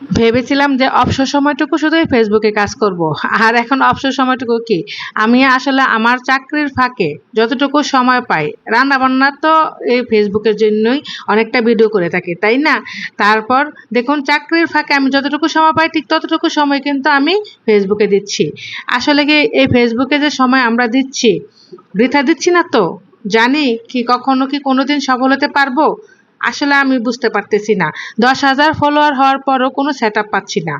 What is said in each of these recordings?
ভেবেছিলাম যে অবসর সময়টুকু শুধু ফেসবুকে কাজ করব। আর এখন অবসর সময়টুকু কি? আমি আসলে আমার চাকরির ফাঁকে যতটুকু সময় পাই রান্না বান্না তো এই ফেসবুকের জন্যই অনেকটা ভিডিও করে থাকি, তাই না? তারপর দেখুন, চাকরির ফাঁকে আমি যতটুকু সময় পাই, ঠিক ততটুকু সময় কিন্তু আমি ফেসবুকে দিচ্ছি। আসলে কি এই ফেসবুকে যে সময় আমরা দিচ্ছি, বৃথা দিচ্ছি না তো? জানি কি কখনো কি কোনোদিন সফল হতে পারব? আসলে আমি বুঝতে পারতেছি না। দশ হাজার ফলোয়ার হওয়ার পরও কোনো সেট পাচ্ছি না।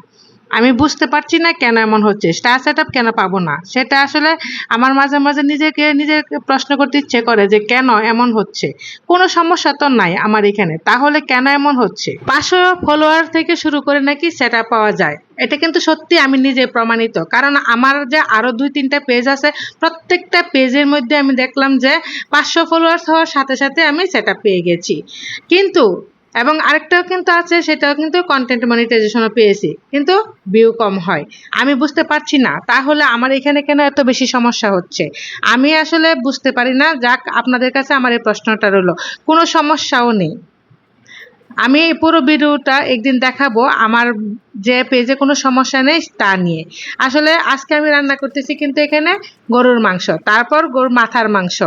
আমি বুঝতে পারছি না কেন এমন হচ্ছে। স্টার সেট আপ কেন পাবো না? সেটা আসলে আমার মাঝে মাঝে নিজেকে নিজেকে প্রশ্ন করতে ইচ্ছে করে যে কেন এমন হচ্ছে? কোনো সমস্যা তো নাই আমার এখানে। তাহলে কেন এমন হচ্ছে? পাঁচশো ফলোয়ার থেকে শুরু করে নাকি সেট পাওয়া যায়? এটা কিন্তু সত্যি আমি নিজে প্রমাণিত। কারণ আমার যে আরও দুই, তিনটা পেজ আছে, প্রত্যেকটা পেজের মধ্যে আমি দেখলাম যে পাঁচশো ফলোয়ার্স হওয়ার সাথে সাথে আমি সেট পেয়ে গেছি। কিন্তু এবং আরেকটাও কিন্তু আছে, সেটাও কিন্তু কন্টেন্ট মনিটাইজেশনও পেয়েছি। কিন্তু ভিউ কম হয়। আমি বুঝতে পারছি না, তাহলে আমার এখানে কেন এত বেশি সমস্যা হচ্ছে? আমি আসলে বুঝতে পারি না, যাক, আপনাদের কাছে আমার এই প্রশ্নটা রইল। কোনো সমস্যাও নেই। আমি এই পুরো ভিডিওটা একদিন দেখাবো আমার যে পেজে কোনো সমস্যা নেই তা নিয়ে। আসলে আজকে আমি রান্না করতেছি কিন্তু এখানে গরুর মাংস, তারপর গরুর মাথার মাংস,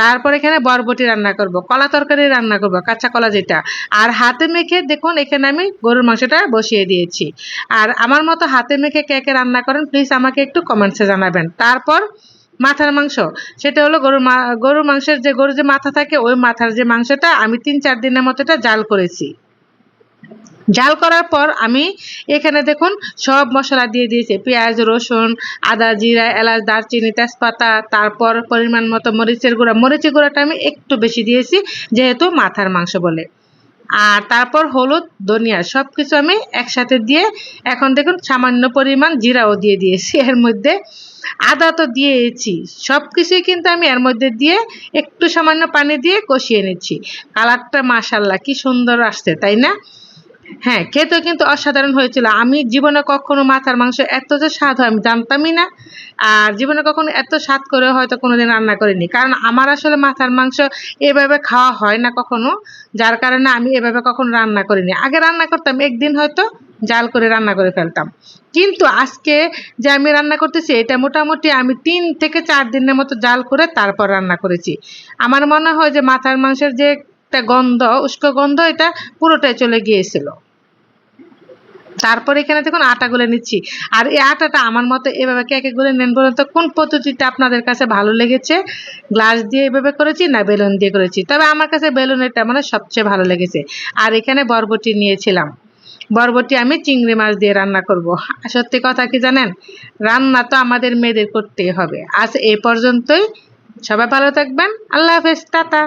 তারপর এখানে বরবটি রান্না করব, কলা তরকারি রান্না করব, কাঁচা কলা যেটা। আর হাতে মেখে দেখুন, এখানে আমি গরুর মাংসটা বসিয়ে দিয়েছি। আর আমার মতো হাতে মেখে কে কে রান্না করেন প্লিজ আমাকে একটু কমেন্টসে জানাবেন। তারপর মাথার মাংস। সেটা হলো গরুর মা গরুর মাংসের যে গরুর যে মাথা থাকে, ওই মাথার যে মাংসটা আমি তিন চার দিনের মতো এটা জাল করেছি। জাল করার পর আমি এখানে দেখুন সব মশলা দিয়ে দিয়েছি। পেঁয়াজ, রসুন, আদা, জিরা, এলাচ, দারচিনি, তেজপাতা, তারপর পরিমাণ মতো মরিচের গুঁড়া। মরিচের গুঁড়াটা আমি একটু বেশি দিয়েছি, যেহেতু মাথার মাংস বলে। আর তারপর হলুদ, ধনিয়া সব কিছু আমি একসাথে দিয়ে এখন দেখুন সামান্য পরিমাণ জিরাও দিয়ে দিয়েছি এর মধ্যে। আদা তো দিয়েছি সব কিছুই কিন্তু আমি এর মধ্যে দিয়ে একটু সামান্য পানি দিয়ে কষিয়ে নিচ্ছি। কালারটা মাসাল্লাহ কি সুন্দর আসছে, তাই না? হ্যাঁ খেতে কিন্তু অসাধারণ হয়েছিল। আমি জীবনে কখনো মাথার মাংস এত যে স্বাদ হয় আমি জানতামই না। আর জীবনে কখনো এত স্বাদ করে হয়তো কোনোদিন রান্না করিনি। কারণ আমার আসলে মাথার মাংস এভাবে খাওয়া হয় না কখনো, যার কারণে আমি এভাবে কখনো রান্না করিনি। আগে রান্না করতাম, একদিন হয়তো জাল করে রান্না করে ফেলতাম। কিন্তু আজকে যে আমি রান্না করতেছি, এটা মোটামুটি আমি তিন থেকে চার দিনের মতো জাল করে তারপর রান্না করেছি। আমার মনে হয় যে মাথার মাংসের যে একটা গন্ধ, উস্কো গন্ধ, এটা পুরোটাই চলে গিয়েছিল। তারপর এখানে দেখুন আটা গুলে নিচ্ছি। আর এই আটাটা আমার মতো এভাবে কে কে গুলে নেন বলুন তো, কোন পদ্ধতিটা আপনাদের কাছে ভালো লেগেছে? গ্লাস দিয়ে এভাবে করেছি না বেলুন দিয়ে করেছি? তবে আমার কাছে বেলুনেরটা মানে সবচেয়ে ভালো লেগেছে। আর এখানে বরবটি নিয়েছিলাম। বরবটি আমি চিংড়ি মাছ দিয়ে রান্না করব। সত্যি কথা কি জানেন? রান্না তো আমাদের মেয়েদের করতেই হবে। আজ এই পর্যন্তই। সবাই ভালো থাকবেন। আল্লাহ হাফেজ। টাটা।